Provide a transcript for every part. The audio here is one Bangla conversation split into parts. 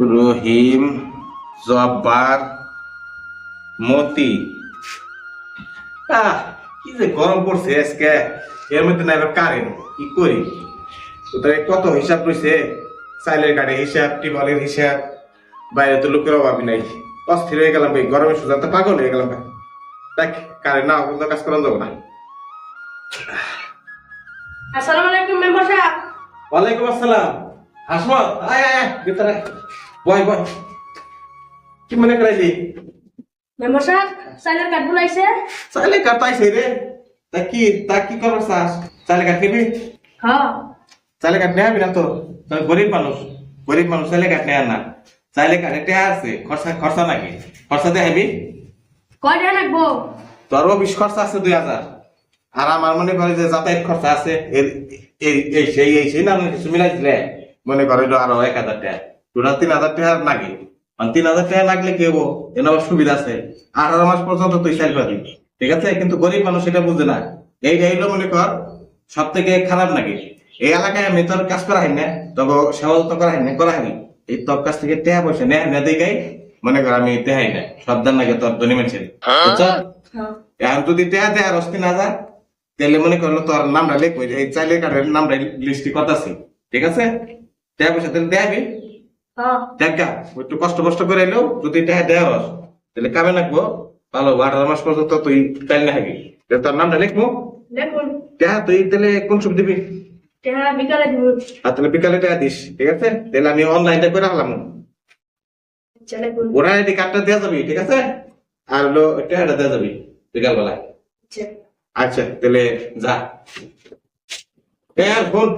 রহিম জব্বার মতি। আহ কি যে গরম পড়ছে আজকে। এর মধ্যে না এবার কারেন্ট কি করি? তোদের কত হিসাব রয়েছে চাইলের গাড়ি হিসাব টিবলের হিসাব বাইরে তো লোকের অভাবই নাই। অস্থির হয়ে গেলাম ভাই গরমে সুযোগ তো পাগল হয়ে গেলাম ভাই। দেখ কারেন্ট না অন্য কাজ করান যাব না। আসসালামু আলাইকুম মেম্বার সাহেব। ওয়ালাইকুম আসসালাম। হাসমত আয় আয় ভিতরে আয়। বয় বয় কি মনে করাইলি? মেম্বার সাহেব সাইলের কাঠ বুলাইছে? চাইলে কাটাইছে রে। তা কি তা কি করবার চাস? চাইলে কাট নিবি? হ্যাঁ চাইলে কাট নেবি না তো? তুই গরিব মানুষ গরিব মানুষ চাইলে কাট নেয় না। চাইলে কাটে টেয়া আছে খরচা খরচা নাকি? খরচা দেখাবি কয় টাকা লাগবো? তোরও বিশ খরচা আছে দুই হাজার। আর আমার মনে করে যে যাতায়াত খরচা আছে এই সেই এই সেই না কিছু মিলাই দিলে মনে করে আরও এক হাজার টাকা টোটাল তিন হাজার টাকা নাগে। আর তিন হাজার টাকা লাগলে কি হব? আবার সুবিধা আছে। আঠারো মাস পর্যন্ত তুই পাবি। ঠিক আছে? কিন্তু গরিব মানুষ এটা বুঝে না। এইটা হইল মনে কর সব থেকে খারাপ নাকি এই এলাকায় আমি তোর কাজ করা হয় না তবে সেবা যত্ন করা হয় না। করা হয়নি এই তোর কাছ থেকে টেহা পয়সা নেয় না দেখাই। মনে কর আমি দেখাই না। সাবধান লাগে তোর ধনী মানুষের। হ্যাঁ। এখন যদি টেহা দেয় আর অস্তি না যায় তাহলে মনে করল তোর নামটা লিখব এই চাইলে কার্ডের নামটা লিস্টি করতেছি। ঠিক আছে? টেহা পয়সা তাহলে দেখাবি। দেখা একটু কষ্ট কষ্ট করে এলেও যদি টেহা দেওয়া হস তাহলে কামে লাগবো। ভালো আঠারো মাস পর্যন্ত তুই না থাকি। তোর নামটা লিখব? দেখুন তুই তাহলে কোন সব দিবি? টাকা বিকালে তাহলে টাকা দিস ঠিক আছে? তাহলে আমি অনলাইনটা করে ওরা কার্ডটা দেওয়া যাবি ঠিক আছে? আর হলো দেওয়া যাবি বিকালবেলায়। আচ্ছা। আচ্ছা তাহলে যা। ফোন।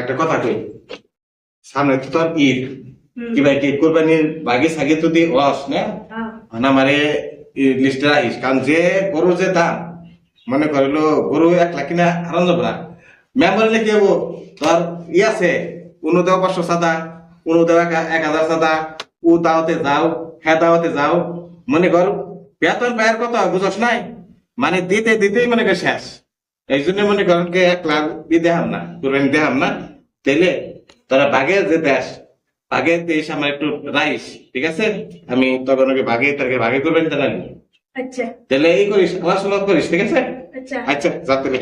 একটা কথা কই। সামনে তো তোর ঈদ। হুম। কি ভাই কি কোরবানির বাগে সাগে তো দি রস না? হ্যাঁ। আমারে লিস্টে রাখিস কারণ যে গরু যে দাম মনে করিলো গরু এক লাখ কিনা হারান যাব না। মেম্বার কি হব তোর ই আছে উনো দেওয়া পাঁচশো সাদা উনো দেওয়া এক হাজার সাদা ও দাওয়াতে যাও হ্যাঁ দাওয়াতে যাও। মনে কর বেতন পায়ের কথা বুঝস নাই? মানে দিতে দিতেই মনে কর শেষ। এই জন্য মনে করেন কে এক লাখ দিয়ে দেখাম না কোরবানি দেখাম না। তাইলে তোরা বাগে যে দেশ বাগে দেশ আমার একটু রাইস ঠিক আছে? আমি তখন ওকে বাগে তাকে বাগে করবেন তারা আচ্ছা। তাহলে এই করিস পড়াশোনা করিস ঠিক আছে? আচ্ছা। আচ্ছা যা তাহলে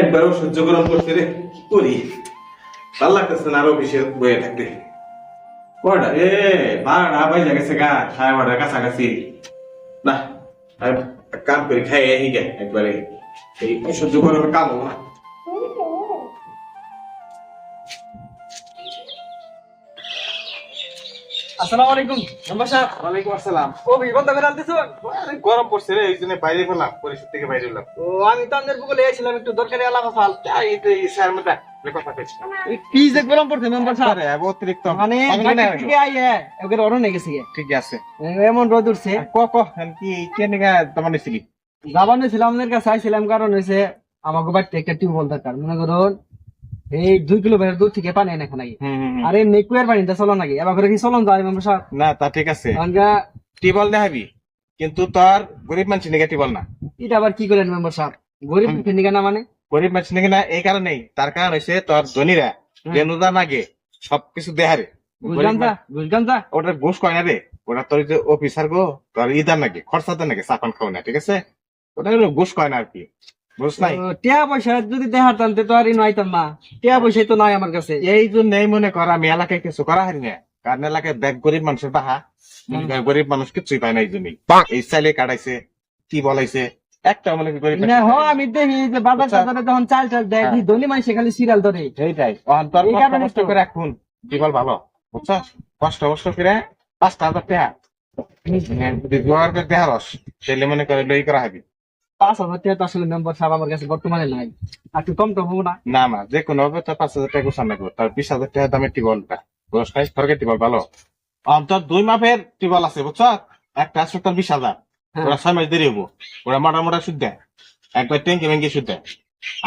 একবারও সহ্য গরম করছে রে কি করি? ভালো লাগতেছে না আরও বেশি বয়ে থাকতে। কয়টা? এ বারোটা বাজে গেছে গা সাড়ে বারোটার কাছাকাছি। না কাম করি খাই গে একবারে। এই সহ্য গরমে কাম না আসসালামু আলাইকুম। মেম্বার সাহেব ওয়ালাইকুম আসসালাম। ও ভাই বন্ধ করে আনতেছো আরে গরম পড়ছে রে এই জন্য বাইরে পেলাম পরিষদ থেকে বাইরে ও আমি তো বুকে এসেছিলাম একটু দরকারি আলাপ ফাল এই তো এই স্যার এমন রোদ উঠছে। ক ক কি কেন তোমার নিছিলি যাবানো ছিলাম আপনাদের কাছে কারণ হয়েছে আমাকে বাড়িতে একটা টিউবওয়েল দরকার। মনে করুন এই দুই কিলোমিটার দূর থেকে পানি এনে নাকি আর এমনি কুয়ার পানিতে চলো নাকি এবার করে কি চলন যায় না তা ঠিক আছে। টিবল দেখাবি কিন্তু তোর গরিব মানুষ নাকি টিবল না। এটা আবার কি করেন মেম্বার সাহেব? গরিব ফেন্দিকা না মানে? গরিব মানুষ নাকি না এই কারণেই। তার কারণ হয়েছে তোর ধনীরা রেনুদা নাগে সবকিছু দেহারে। বুঝলাম যা ওটা ঘুষ কয় না রে? ওটা তোর যে অফিসার গো তোর ইদার নাকি খরচাতে নাকি চাপান খাও না ঠিক আছে? ওটা হলো ঘুষ কয় না আর কি? বুঝ নাই? টিয়া পয়সা যদি দেখার টানতে তো আর ইনো আইতাম না টিয়া পয়সাই তো নাই আমার কাছে। এই জন্যই মনে কর আমি এলাকায় কিছু করা হারি না। কারণ এলাকায় দেখ গরিব মানুষের বাহা। মনে কর গরিব মানুষ কিছুই পায় না এই জন্যই এই চাইলে কাটাইছে কি বলাইছে একটা মনে করি না হ আমি দেখি যে বাজার টাজারে যখন চাল টাল দেয় হ্যাঁ। ধনী মানুষ খালি সিরিয়াল ধরে। সেইটাই। অহন তোর কষ্ট। করে এখন জীবন ভালো? বুঝছস কষ্ট কষ্ট করে পাঁচটা হাজার টাকা দেহা মনে করে লই করা হবে। পাঁচ হাজার টাকা তো আসলে মেম্বার সাহেব আমার কাছে বর্তমানে নাই। আর একটু কম তো না। না না যে কোনো হবে তো পাঁচ হাজার টাকা গোছান লাগবে তার বিশ হাজার টাকা দামের টিবলটা দশ খাই সরকারি টিবল ভালো। অন্তর দুই মাপের টিবল আছে বুঝছ? একটা আছে তোর বিশ হাজার। হ্যাঁ। ওরা ছয় মাস দেরি হব ওরা মোটা মোটা সুদ দেয়। একবার ট্যাঙ্কি ব্যাঙ্কি সুদ দেয়।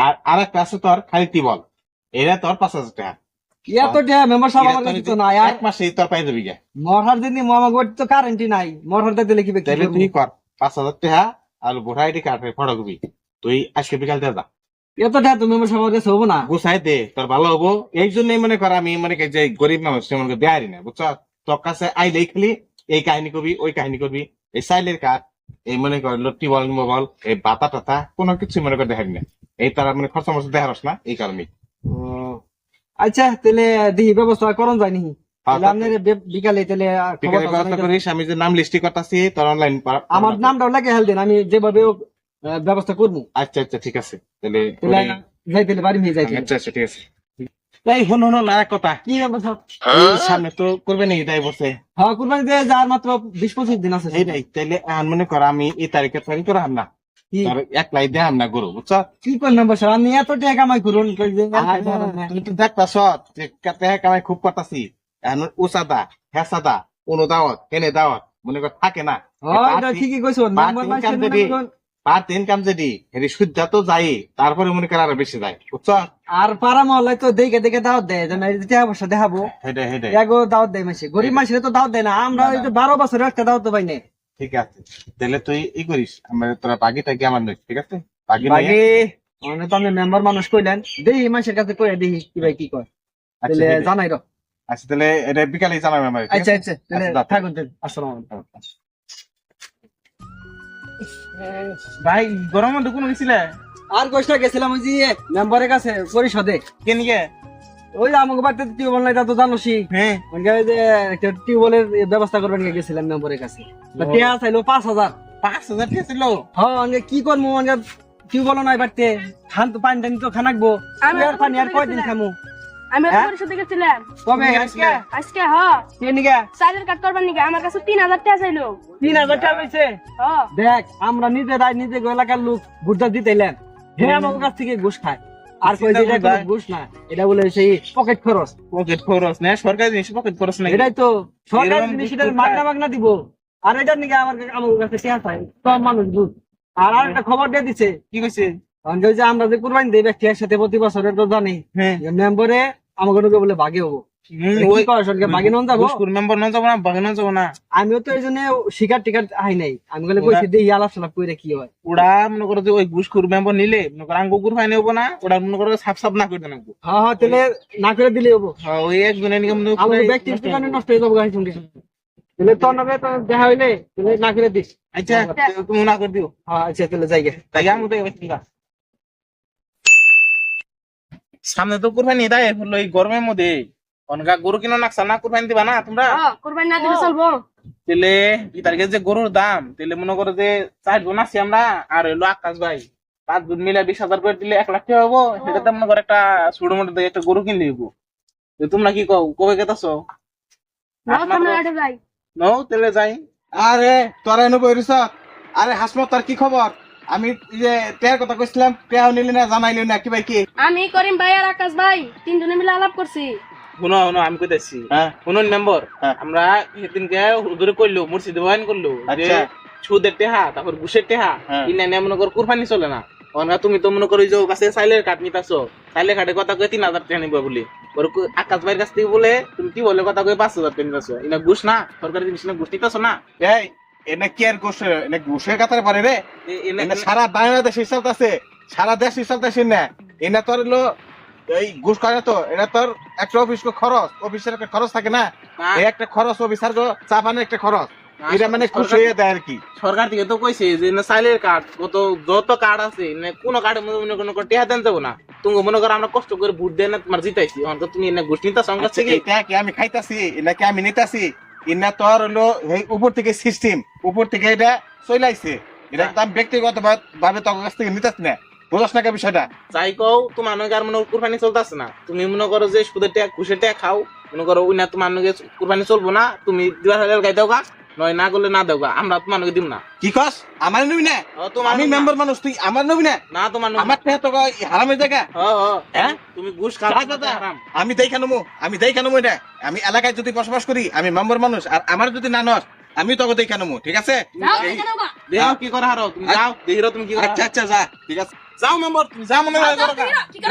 আর আর একটা আছে তোর খালি টিবল এরা তোর পাঁচ হাজার টাকা। এত টাকা মেম্বার সাহেব আমার কাছে তো নাই। এক মাসে তোর পাই গে মরহার দিন গোট তো কারেন্টই নাই। মরহার দিলে কি তুই কর। পাঁচ হাজার টাকা আর ভোটার আইডি কার্ড ফটো কবি তুই আজকে বিকাল দিয়ে যা এত টাকা তুমি আমার সবার কাছে হব না? গুছাই দে তোর ভালো হব। এই জন্যই মনে কর আমি মনে যে গরিব মানুষ মনে করি দেয়ারি না বুঝছ? তোর কাছে আইলেই খালি এই কাহিনী করবি ওই কাহিনী করবি এই সাইলের কাজ এই মনে কর লট্টি বল মোবাইল এই বাতা টাতা কোনো কিছু মনে কর দেখাবি না। এই তারা মানে খরচা মরচা দেখারস না এই কারণে আচ্ছা তাহলে দেখি ব্যবস্থা করন যায়নি বিকালে তাহলে ব্যবস্থা করিস আমি যে নাম লিস্টি করতেছি তোর অনলাইন আমার নামটাও লাগে হেল দিন আমি যেভাবে ব্যবস্থা করব। আচ্ছা আচ্ছা ঠিক আছে। তাহলে তাহলে যাই তাহলে বাড়ি নিয়ে যাই আচ্ছা আচ্ছা ঠিক আছে। এই না কথা। কি সামনে তো করবে নাকি তাই বসে হ্যাঁ কুরবানি দিয়ে যার মাত্র বিশ পঁচিশ দিন আছে। মনে কর আমি এই তারিখে তারিখ না কি? তোর এক লাই দেহাম না গরু বুঝছ? কি করলাম বসে? আমি এত টাকা কামাই করুন কই যে তুই তো দেখতাছ যে কামাই খুব করতাছি। উসাদা হেসাদা কোনো দাওয়াত কেনে দাওয়াত মনে কর থাকে না। হ্যাঁ ঠিকই কইছো কাম যদি- নাম্বার? কোন? পার ইনকাম যদি হেরি শুদ্ধা তো যাই তারপরে মনে কর আরও বেশি যায় বুঝছ? আর পাড়া মহল্লায় তো দেখে দেখে দাওয়াত দেয় যেন এই যে দেখাবো হেডে হেডে এগো দাওয়াত দেয় মাসে গরিব মাসে তো দাওয়াত দেয় না আমরা ওই যে বারো বছর একটা দাওয়াত পাই না ঠিক আছে তাহলে তুই ই করিস আমার তোরা বাগিটা কি আমার নই ঠিক আছে? বাকি মানে তো আমি মেম্বার মানুষ কইলেন দেখি মাসের কাছে কই কি ভাই কি কয়। আচ্ছা তাহলে জানাই রো। আচ্ছা তাহলে এটা বিকালে জানাবে আমার আচ্ছা আছে? আচ্ছা তাহলে আচ্ছা, থাকুন তাহলে। আসসালামু আলাইকুম। ভাই গরম মধ্যে কোনো গেছিলে? আর কষ্ট গেছিলাম ওই যে মেম্বারের কাছে পরিষদে। কেন গে ওই আমাকে বাড়িতে টিউবওয়েল নাই তা তো জানোসই হ্যাঁ। ওই যে একটা টিউবওয়েলের ব্যবস্থা করবেন নিয়ে গেছিলাম মেম্বারের কাছে। তা টিয়া চাইলো পাঁচ হাজার। পাঁচ হাজার টাকা ছিল হ্যাঁ কি করব? টিউবওয়েল নাই বাড়তে। খান তো পানি টানি তো খানাকবো। আমি আর পানি আর কয়দিন। খামু? আমি হ্যাঁ? গেছিলাম। কবে? আজকে? আজকে? হ কে নিগা সাইলের কাট করবার নিকে আমার কাছে তিন হাজার টাকা চাইলো। তিন হাজার টাকা হয়েছে হ দেখ আমরা নিজেরাই নিজে এলাকার লোক ঘুরতে দিতেলেন হে আমার কাছ থেকে ঘুষ খায়। আর কই এটা কোনো ঘুষ না। এটা বলে সেই পকেট খরচ। পকেট খরচ না সরকারি জিনিস পকেট খরচ না এটাই তো সরকার জিনিস ঘুষ এটা মাগনা মাগনা দিব। আর এটার নিকে আমার আমার কাছে টেয়া চাই সব মানুষ বুঝ আর খবর দিয়ে দিছে। কি কইছে? যে আমরা যে কুরবানি দেই ব্যক্তির সাথে প্রতি বছরের তো জানি। হ্যাঁ। মেম্বরে আমাকে বলে ভাগে হব। আমিও তো এই জন্য শিকার টিকার আই নাই। আমি ওরা- কইছি দেখি আলাপ সালাপ করে কি হয়? ওরা মনে করো যে ওই ঘুষখোর মেম্বার নিলে মনে করো আঙ্গু গুড় ফাইনে হব না ওরা মনে করো সাফ সাফ না করে দেন আঙ্গু হ্যাঁ হ্যাঁ তাহলে না করে দিলে হব। হ্যাঁ, ওই নিকে মনে করে নষ্ট হয়ে যাব গাড়ি সঙ্গে। তাহলে তোর নামে তো দেখা হইলে তাহলে না করে দিস। আচ্ছা তুমি না করে দিও। হ্যাঁ আচ্ছা তাহলে যাই গে। তাই আমি তো। সামনে তো কুরবানি দেয় হলো এই গরমের মধ্যে। অনগা গরু কিনো নাকসা না কুরবানি দিবা না তোমরা? হ কোরবানি না দিলে চলবো। তেলে এই তারিখে যে গরুর দাম তেলে মনে করো যে চার জন আছি আমরা আর হইল আকাশ ভাই। পাঁচ জন মিলে বিশ হাজার করে দিলে এক লাখ টাকা হব। সেটাতে মনে করো একটা ছোট মোটো দেখে একটা গরু হইবো। তো তোমরা কি কও কবে কেতাছো নও তেলে যাই। আরে তোরা এনে বইরিস আরে হাসমত তোর কি খবর? আমি যে টেয়ার কথা কইছিলাম টেয়াও নিলি না জানাইলি না কি ভাই কি? আমি করিম ভাই আর আকাশ ভাই তিনজনে মিলে আলাপ করছি। শুনো শুনো আমি কইতেছি। হ্যাঁ। শুনুন মেম্বার হ্যাঁ। আমরা সেদিনকে করল মুর্শিদ বয়ান করল যে আচ্ছা। সুদের টেহা তারপর ঘুষের টেহা হ্যাঁ। ইনা নিয়ে মনে করো কুরবানি চলে না। অনগা তুমি তো মনে করো যে কাছে সাইলের কাঠ নিতাছো সাইলের কাঠে কথা কয়ে তিন হাজার টাকা নিবা বলি। ওর আকাশ ভাইয়ের কাছ থেকে বলে তুমি কি বলে কথা কয়ে পাঁচ হাজার টাকা নিতাছো? ইনা ঘুষ না? সরকারি জিনিস না ঘুষ নিতাছো না? এই এনে কি আর গোস? এনে কাতারে পারে রে? এনে- সারা বাংলাদেশ হিসাব আছে। সারা দেশ হিসাব আছে না। এনে তোর হলো এই ঘুষ করে তো। এটা তোর একটা অফিস খরচ। অফিসের একটা খরচ থাকে না? এই একটা খরচ অফিসার গো চা পানের একটা খরচ। এটা মানে খুশি হয়ে দেয় আর কি। সরকার থেকে তো কইছে যে না সাইলের কার্ড কত যত কার্ড আছে না কোনো কার্ডের মধ্যে মনে কোনো টেহা দেন যাব না। তুমি মনে করো আমরা কষ্ট করে ভোট দেন তোমার জিতাইছি। এখন তো তুমি এনে কাছ আচ্ছা, থেকে এটা কি আমি খাইতাছি? নাকি আমি নিতাছি? ইনা তোর হলো এই উপর থেকে সিস্টেম উপর থেকে এটা চলাইছে এটা আমি ব্যক্তিগত ভাবে তোর কাছ থেকে নিতাস না। বুঝস না বিষয়টা? যাই কও তোমার নগে আর মনে করো কুরবানি চলতেছে না। তুমি মনে করো যে সুদের টাকা ঘুষের টাকা খাও। মনে করো ওই না তোমার নগে কুরবানি চলবো না। তুমি দিবা হাজার গাই দাও নয় না করলে না দেবো আমরা তোমার দিব না। কি কস? আমার নবি না? আমি মেম্বার মানুষ তুই আমার নবি না? না তোমার আমার টেহা তো হারামের জায়গা। হ্যাঁ? তুমি ঘুষ খাও। আমি দেখা নেব আমি দেখা নেব এটা। আমি এলাকায় যদি বসবাস করি আমি মেম্বার মানুষ আর আমার যদি না নস আমি তোকে দেখা নেব ঠিক আছে? যাও গা। কি করে হারো? তুমি যাও। দেখিরো তুমি কি করে আচ্ছা আচ্ছা যা ঠিক আছে। যাও মেম্বার তুমি যাও মনে হয় করো গা।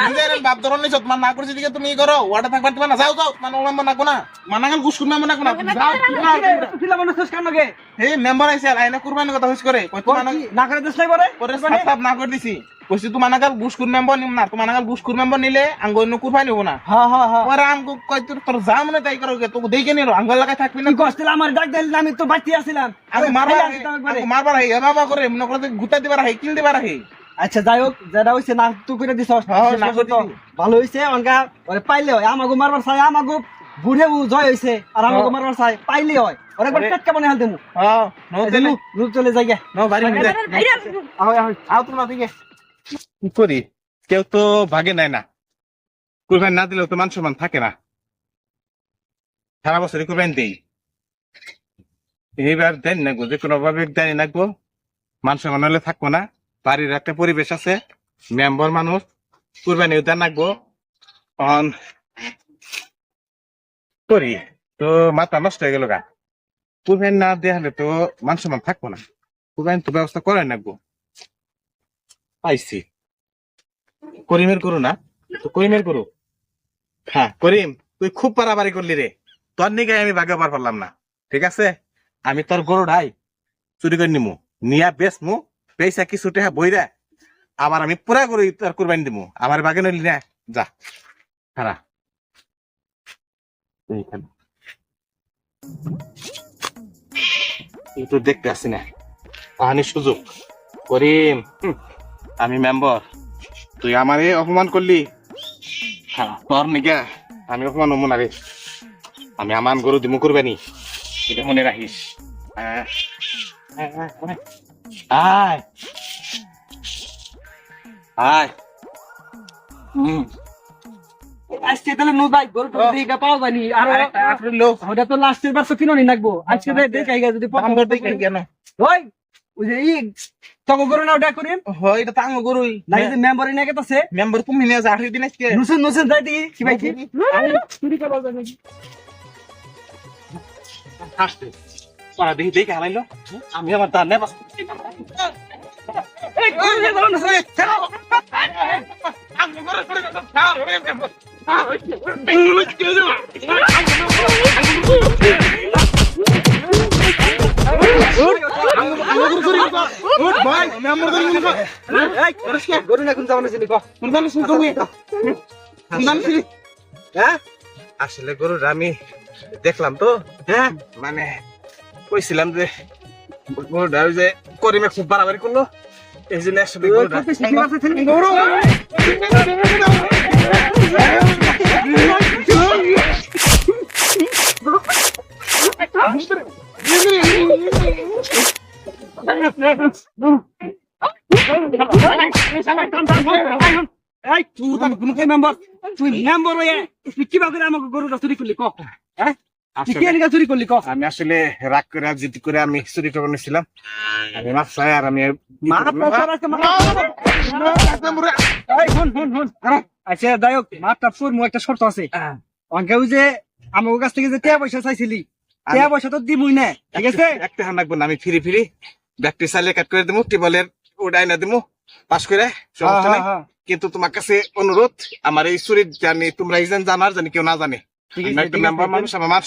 নিজের বাপ ধরন নিছো তোমার না করছি দিকে তুমি ই করো। ওয়াটা থাকবার দিবা না যাও যাও না মানা করে মেম্বার নাকো না। তুমি যাও ছিলাম মানুষ শেষ কান্নকে হে মেম্বার আইছে আইনা কুরবানি কথা হইছ করে। কই তোমার না করে দিস নাই পরে? পরে সাফ সাফ না করে দিছি। কইছি তোমার নাগাল গুসকুর মেম্বার নিম না তোমার নাগাল গুসকুর মেম্বার নিলে আঙ্গ অন্য কুরবাই নিব না। হ্যাঁ হ্যাঁ হ্যাঁ পরে আমগো কই তোর তোর যা মনে তাই করো গে, তোকে দেখে নিলো আঙ্গ লাগাই থাকবি না তুই কষ্ট আমার ডাক দিলি আমি তো বাড়তি আসছিলাম আগে মারবার তো মারবার হাই বাবা করে মনে করে গুতা দিবার হাই কিল দিবার হাই আচ্ছা যাই হোক যেটা হইছে না তু করে দিছ। ভালো হইছে অনকা ওরে পাইলে হয়। আমাগো মারবার চাই আমাগো বুড়ে উ জয় হইছে আর আমাগো। মারবার চাই পাইলে হয়। ওরে আরে- হাল দেমু হ্যাঁ নো চলে যাই নো বাড়ি মিলে আও আও আও তোমরা দিকে কি করি কেউ তো ভাগে নেয় না। কুরবানি না দিলেও তো মান সম্মান থাকে না। সারা বছরই কুরবানি দেই। এইবার দেন নাকবো যে কোনো ভাবে দেন নাকবো মান সম্মান হলে থাকব না। বাড়ির একটা পরিবেশ আছে। মেম্বার মানুষ। কুরবানিও দেন নাকবো অন, করি। তো মাথা নষ্ট হয়ে গেল গা। কুরবানি না দেয়া হলে তো মান সম্মান থাকব না। কুরবানি তো ব্যবস্থা করে নাকবো পাইছি। করিমের করু না? তো করিমের করু হ্যাঁ করিম, তুই খুব পারাবারি করলি রে। তোর নিকে আমি ভাগে পার পারলাম না। ঠিক আছে? আমি তোর গরু ঢাই চুরি করে নিমু। নিয়া বেশ মু পয়সা কিছু টাকা বইরা, আবার আমি পুরা করে তোর কুরবানি দিমু। আমার বাগে নইলি না? যা। এই দেখতে আসি না। আনি সুযোগ। করিম আমি মেম্বার। তুই আমারে অপমান করলি? হ্যাঁ তোর নিকে আমি অপমান হব না রে। আমি আমান গরু দিমু করবানি। এটা মনে রাখিস। হ্যাঁ। আয়, আয়, হুম। আজকে তাহলে নু ভাই গরু ও। দিকে পাও জানি আর লোক ওটা তো লাস্টের বার তো কিনোনি নাকবো। আজকে দেখ দেখ যদি প্রথম আমার কেন ওই। ওই যে তক গরু না ওটা করিম হয় এটা তো গরুই লাগে যে মেম্বারে নাকি তো মেম্বার তুমি নিয়ে যা আঠি দিন আজকে নুসুন নুসুন যাই দিই কি ভাই কি আসতে পারা দেখি দেখে হারাইলো আমি আমার তার নেবা গরু না কোন যাব? চিনি কো হ্যাঁ? আসলে গরুর আমি দেখলাম তো। হ্যাঁ? মানে কইছিলাম যে গরুটা যে করিমে খুব বাড়াবাড়ি করল। এই জন্য আসলে গরুটা গরু এই তুই তুই মেম্বার? হয়ে তুই কিবা আমাকে গরুটা চুরি করলি ক? হ্যাঁ? তুই কে নিকা চুরি করলি ক? আমি আসলে রাগ করে করে আমি চুরি করে নিছিলাম। আমি মাছ চাই আর আমি আচ্ছা যাই হোক মারটা তোর মু একটা শর্ত আছে। অঙ্কে ওই যে আমার কাছ থেকে যে টাকা পয়সা চাইছিলি টাকা পয়সা তো দিবই না ঠিক আছে? একটা হান রাখব না আমি ফিরি ফিরি। ব্যাগটি চালিয়ে কাট করে দিমু টিবলের উড়াই না দিমু পাস করে সমস্যা নাই কিন্তু তোমার কাছে অনুরোধ আমার এই চুরির জানি তোমরা এই জানো আর জানি কেউ না জানে মান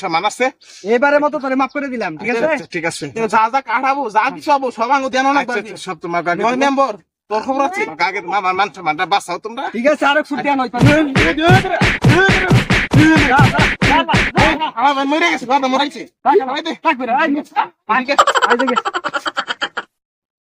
এবারের মতো মাফ করে দিলাম ঠিক আছে আচ্ছা, ঠিক আছে যা যা কাটাবো যা কিছু হব সব দেন আচ্ছা, আচ্ছা, তোমার আগে নয় মেম্বার তোর খবর আছে আগে তোমার মান সম্মানটা বাঁচাও তোমরা ঠিক আছে আরেক ফুট দেওয়া আমার মরে গেছে বাবা মরে গেছে